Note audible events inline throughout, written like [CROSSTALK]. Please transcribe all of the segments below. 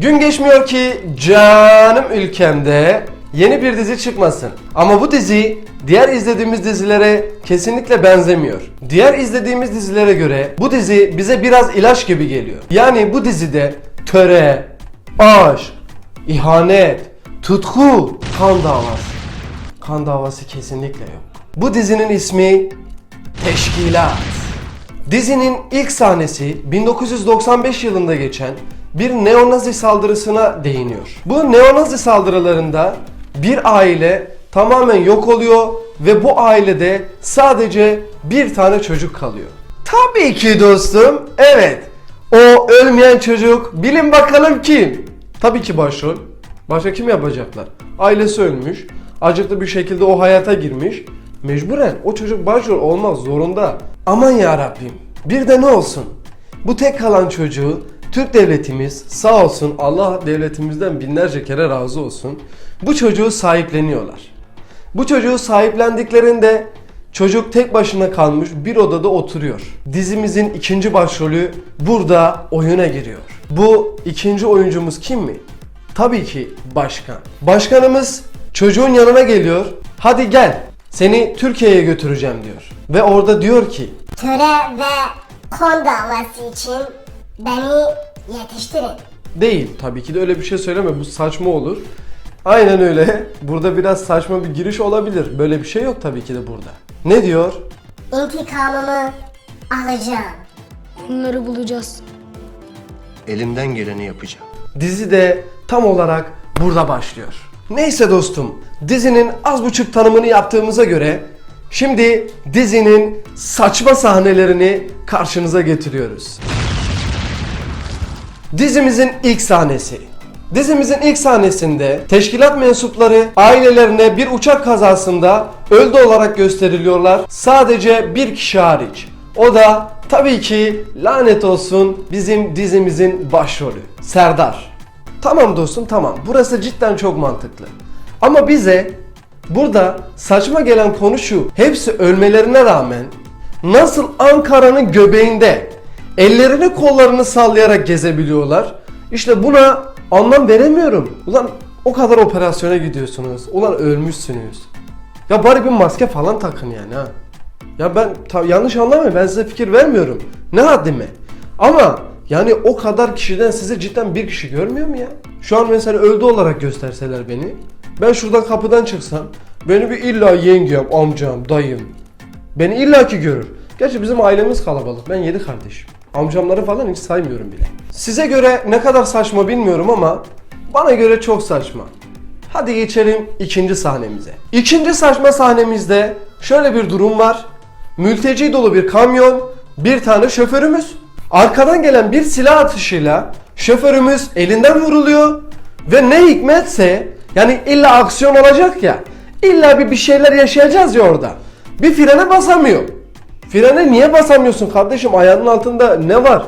Gün geçmiyor ki canım ülkemde yeni bir dizi çıkmasın. Ama bu dizi diğer izlediğimiz dizilere kesinlikle benzemiyor. Diğer izlediğimiz dizilere göre bu dizi bize biraz ilaç gibi geliyor. Yani bu dizide töre, aşk, ihanet, tutku, kan davası. Kan davası kesinlikle yok. Bu dizinin ismi Teşkilat. Dizinin ilk sahnesi 1995 yılında geçen bir neonazi saldırısına değiniyor. Bu neonazi saldırılarında bir aile tamamen yok oluyor ve bu ailede sadece bir tane çocuk kalıyor. Tabii ki dostum. Evet. O ölmeyen çocuk bilin bakalım kim? Tabii ki başrol. Başka kim yapacaklar? Ailesi ölmüş. Acıklı bir şekilde o hayata girmiş. Mecburen o çocuk başrol olmak zorunda. Aman ya Rabbim. Bir de ne olsun? Bu tek kalan çocuğu Türk devletimiz sağ olsun Allah devletimizden binlerce kere razı olsun. Bu çocuğu sahipleniyorlar. Bu çocuğu sahiplendiklerinde çocuk tek başına kalmış bir odada oturuyor. Dizimizin ikinci başrolü burada oyuna giriyor. Bu ikinci oyuncumuz kim mi? Tabii ki başkan. Başkanımız çocuğun yanına geliyor. Hadi gel seni Türkiye'ye götüreceğim diyor. Ve orada diyor ki Töre ve kon davası için beni yetiştirin. Değil. Tabii ki de öyle bir şey söyleme. Bu saçma olur. Aynen öyle. [LAUGHS] Burada biraz saçma bir giriş olabilir. Böyle bir şey yok tabii ki de burada. Ne diyor? İntikamımı alacağım. Onları bulacağız. Elimden geleni yapacağım. Dizi de tam olarak burada başlıyor. Neyse dostum, dizinin az buçuk tanımını yaptığımıza göre şimdi dizinin saçma sahnelerini karşınıza getiriyoruz. Dizimizin ilk sahnesi. Dizimizin ilk sahnesinde teşkilat mensupları ailelerine bir uçak kazasında öldü olarak gösteriliyorlar. Sadece bir kişi hariç. O da tabii ki lanet olsun bizim dizimizin başrolü Serdar. Tamam dostum tamam. Burası cidden çok mantıklı. Ama bize burada saçma gelen konu şu. Hepsi ölmelerine rağmen nasıl Ankara'nın göbeğinde ellerini kollarını sallayarak gezebiliyorlar? İşte buna anlam veremiyorum. Ulan o kadar operasyona gidiyorsunuz. Ulan ölmüşsünüz. Ya bari bir maske falan takın yani ha. Ya ben yanlış anlamayın ben size fikir vermiyorum. Ne haddime. Ama yani o kadar kişiden size cidden bir kişi görmüyor mu ya? Şu an mesela öldü olarak gösterseler beni. Ben şuradan kapıdan çıksam beni bir illa yengem, amcam, dayım. Beni illaki görür. Gerçi bizim ailemiz kalabalık. Ben yedi kardeşim. Amcamları falan hiç saymıyorum bile. Size göre ne kadar saçma bilmiyorum ama bana göre çok saçma. Hadi geçelim ikinci sahnemize. İkinci saçma sahnemizde şöyle bir durum var. Mülteci dolu bir kamyon, bir tane şoförümüz. Arkadan gelen bir silah atışıyla şoförümüz elinden vuruluyor ve ne hikmetse yani illa aksiyon olacak ya. illa bir bir şeyler yaşayacağız ya orada. Bir frene basamıyor. Frene niye basamıyorsun kardeşim? Ayağının altında ne var?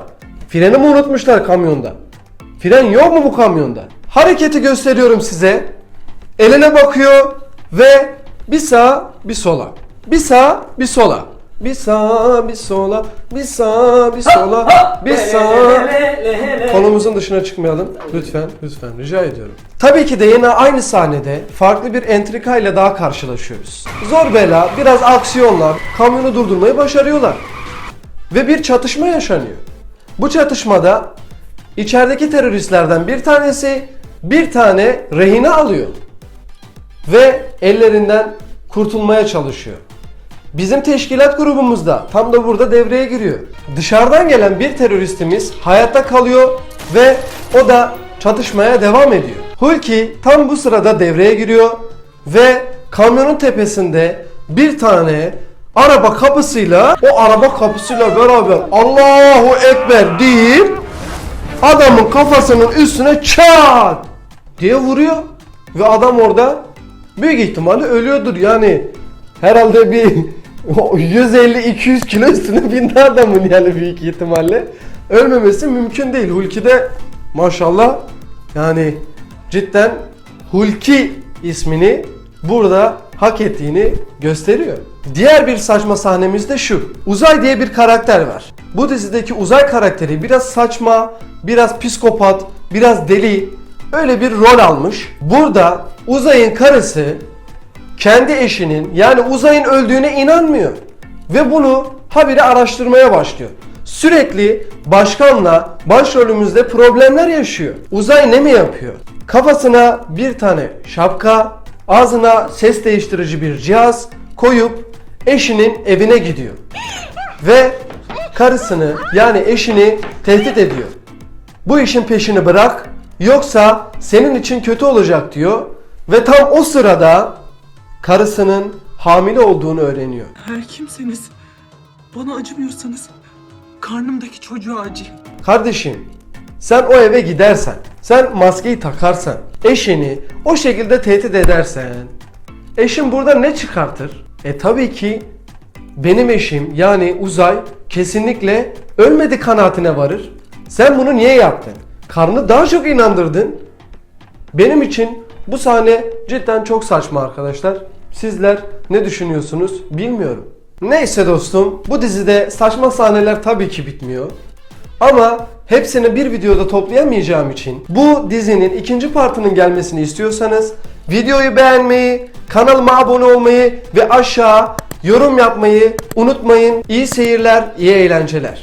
Freni mi unutmuşlar kamyonda? Fren yok mu bu kamyonda? Hareketi gösteriyorum size. Eline bakıyor ve bir sağa bir sola. Bir sağa bir sola. Bir sağa bir sola. Bir sağa bir sola. Bir sağa. Konumuzun dışına çıkmayalım. Lütfen, lütfen rica ediyorum. Tabii ki de yine aynı sahnede farklı bir entrikayla daha karşılaşıyoruz. Zor bela, biraz aksiyonlar kamyonu durdurmayı başarıyorlar. Ve bir çatışma yaşanıyor. Bu çatışmada içerideki teröristlerden bir tanesi bir tane rehine alıyor ve ellerinden kurtulmaya çalışıyor. Bizim teşkilat grubumuzda tam da burada devreye giriyor. Dışarıdan gelen bir teröristimiz hayatta kalıyor ve o da çatışmaya devam ediyor. Hulki tam bu sırada devreye giriyor ve kamyonun tepesinde bir tane araba kapısıyla o araba kapısıyla beraber Allahu Ekber deyip adamın kafasının üstüne çat diye vuruyor ve adam orada büyük ihtimalle ölüyordur yani herhalde bir 150-200 kilo üstüne bindi adamın yani büyük ihtimalle ölmemesi mümkün değil. Hulki de maşallah yani cidden Hulki ismini burada hak ettiğini gösteriyor. Diğer bir saçma sahnemiz de şu. Uzay diye bir karakter var. Bu dizideki uzay karakteri biraz saçma, biraz psikopat, biraz deli öyle bir rol almış. Burada Uzay'ın karısı kendi eşinin yani Uzay'ın öldüğüne inanmıyor. Ve bunu habire araştırmaya başlıyor. Sürekli başkanla başrolümüzde problemler yaşıyor. Uzay ne mi yapıyor? Kafasına bir tane şapka, ağzına ses değiştirici bir cihaz koyup eşinin evine gidiyor. Ve karısını yani eşini tehdit ediyor. Bu işin peşini bırak yoksa senin için kötü olacak diyor. Ve tam o sırada karısının hamile olduğunu öğreniyor. Her kimseniz, bana acımıyorsanız karnımdaki çocuğa acıyın. Kardeşim sen o eve gidersen, sen maskeyi takarsan, eşini o şekilde tehdit edersen, eşin burada ne çıkartır? E tabii ki benim eşim yani Uzay kesinlikle ölmedi kanaatine varır. Sen bunu niye yaptın? Karnı daha çok inandırdın. Benim için bu sahne cidden çok saçma arkadaşlar. Sizler ne düşünüyorsunuz bilmiyorum. Neyse dostum bu dizide saçma sahneler tabii ki bitmiyor. Ama hepsini bir videoda toplayamayacağım için bu dizinin ikinci partının gelmesini istiyorsanız videoyu beğenmeyi, kanalıma abone olmayı ve aşağı yorum yapmayı unutmayın. İyi seyirler, iyi eğlenceler.